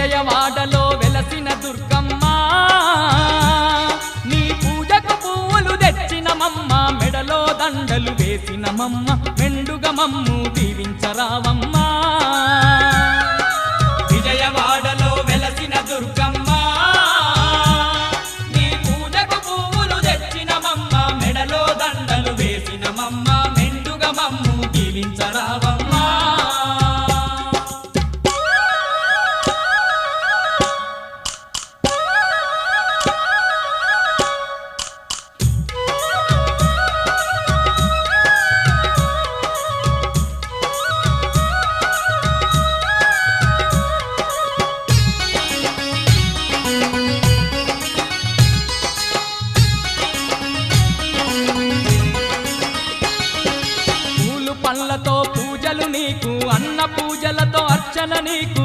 విజయవాడలో వెలసిన దుర్గమ్మ. నీ పూజకు పువ్వులు తెచ్చినమమ్మ మెడలో దండలు వేసినమమ్మ మెండుగ మమ్ము దీవించరావమ్మా. పండ్లతో పూజలు నీకు అన్న పూజలతో అర్చన నీకు.